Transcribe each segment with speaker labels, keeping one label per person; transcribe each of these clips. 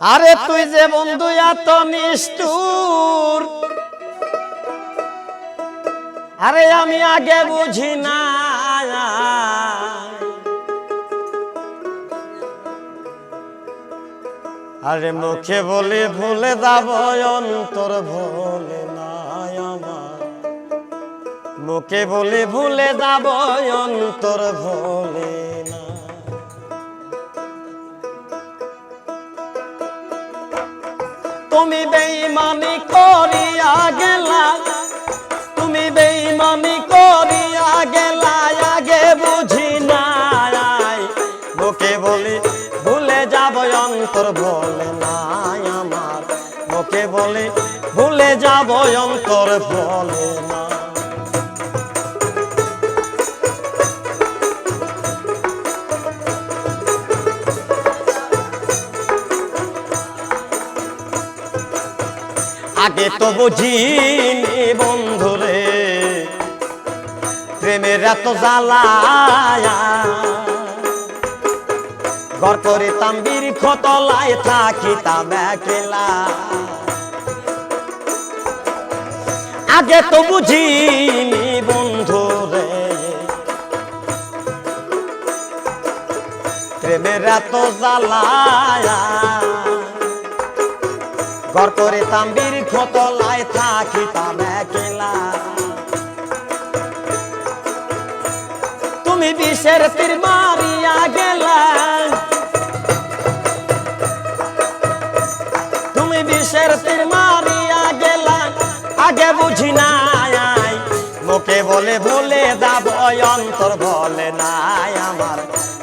Speaker 1: আরে তুই যে বন্ধু এত নিষ্ঠুর। আরে আমি আগে বুঝি না। আরে মুখে বলে ভুলে যাব, অন্তর ভোলে আমার। মুখে বলে ভুলে যাব, অন্তর ভোলে না তুমি বেইমানি করিয়া গেলা। তুমি বেইমানি করিয়া গেলা, আগে বুঝি নাই। বুকে বলি, ভুলে যাব অন্তর বলে নাই আমার। বুকে বলি, ভুলে যাব অন্তর বলে না আগে তো বুঝিনি বন্ধুরে প্রেমের এত জ্বালায়া। ঘর করিতাম বীরখ তলায় থাকিতাম একলা। আগে তো বুঝিনি বন্ধুরে প্রেমের এত জ্বালায়া। ঘর করে তাম্বির খতলায় থাকিতাম একলা। তুমি বিষের তীর মারিয়া গেলা। তুমি বিষের তীর মারিয়া গেলা। আগে বুঝি নাই মুখে বলে ভুলে যাব অন্তর বলে নাই আমার।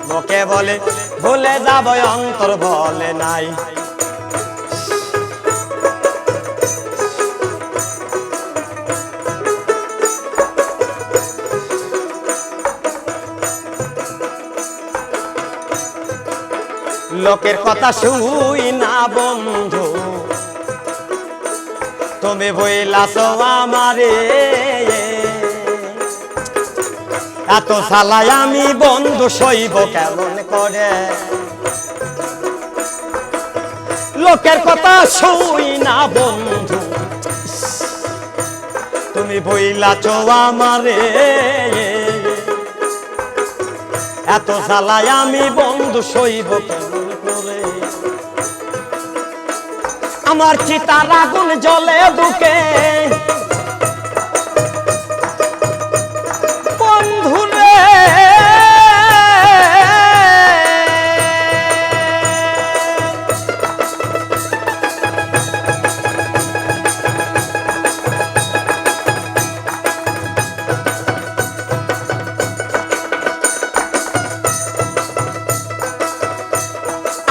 Speaker 1: মুখে বলে ভুলে যাব অন্তর বলে নাই। লোকের কথা শুই না, বন্ধু। তুমি বইলাস আমারে। এত সালাই আমি বন্ধু সইব কেমন করে? লোকের কথা শুই না, বন্ধু। তুমি বইলাছ আমারে। এত সালাই আমি বন্ধু সইব কেমন আমার চিতার আগুন জলে বুকে।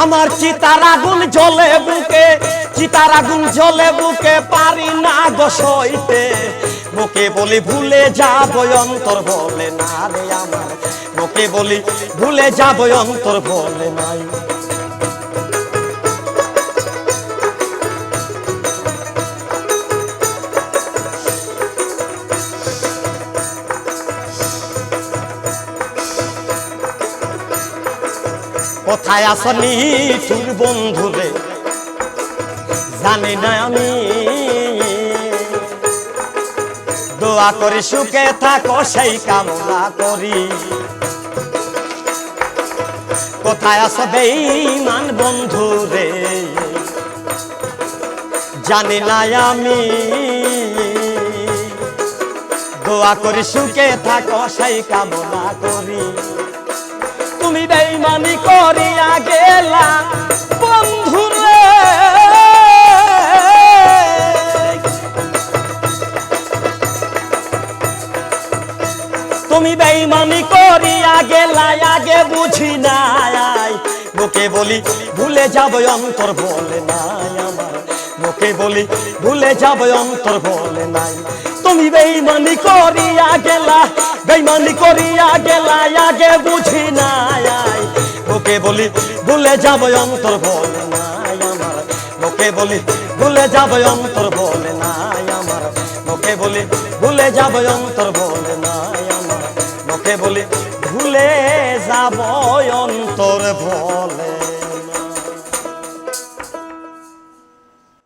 Speaker 1: আমার চিতার আগুন জ্বলে বুকে, চিতার আগুন জ্বলে বুকে পারি না দশইতে বুকে বলি ভুলে যাব অন্তর বলে না রে আমার। বুকে বলি ভুলে যাব অন্তর বলে নাই। কোথায় আসনি তোর বন্ধুরে জানি না আমি। দোয়া করি, সুখে থাকো, সেই কামনা করি। কোথায় আস বেঈমান বন্ধু রে? জানি না আমি। দোয়া করি, সুখে থাকো, সেই কামনা করি। তুমি বেইমানি করিয়া গেলা। বন্ধুরে তুমি বেইমানি করিয়া গেলা, আগে বুঝি নাই। মুখে বলি, ভুলে যাব অন্তর বলে নাই আমার। মুখে বলি, ভুলে যাব অন্তর বলে নাই। তুমি বেইমানি করিয়া গেলা, বেইমানি করিয়া গেলা, আগে বুঝি নাই। মুখে বলি, ভুলে যাব অন্তর বলে নাই আমার। মুখে বলি, ভুলে যাব অন্তর বলে নাই আমার। মুখে বলি, ভুলে যাব অন্তর বলে নাই আমার। মুখে বলি, ভুলে যাব অন্তর বলে।